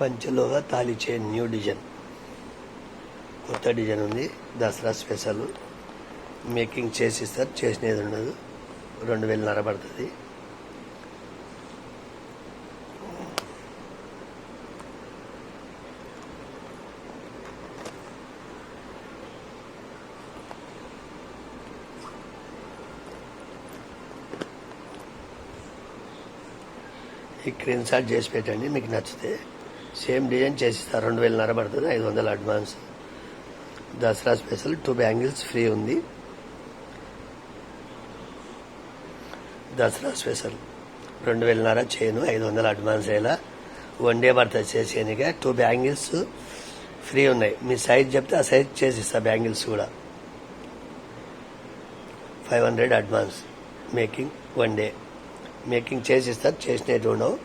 పంచలోగా తాళి chain new design. కొత్త design ఉంది. దసరా స్పెషల్. మేకింగ్ చేసి ఇస్తారు చేసినది ఉండదు. రెండు వేలన్నర పడుతుంది. ఈ స్క్రీన్ షాట్ చేసి పెట్టండి. మీకు నచ్చితే సేమ్ డిజైన్ చేసిస్తారు. రెండు వేలన్నర పడుతుంది ఐదు వందల advance. Dasara special two bangles free ఉంది. దసరా స్పెషల్ రెండు వేలన్నర చేయను ఐదు వందల అడ్వాన్స్ అయ్యేలా వన్ డే పడుతుంది చేసేనిగా టూ బ్యాంగిల్స్ ఫ్రీ ఉన్నాయి. మీ సైజ్ చెప్తే ఆ సైజ్ చేసిస్తా బ్యాంగిల్స్ కూడా. Five hundred advance making one day. Making చేసిస్తారు చేసినట్టు ఉండవు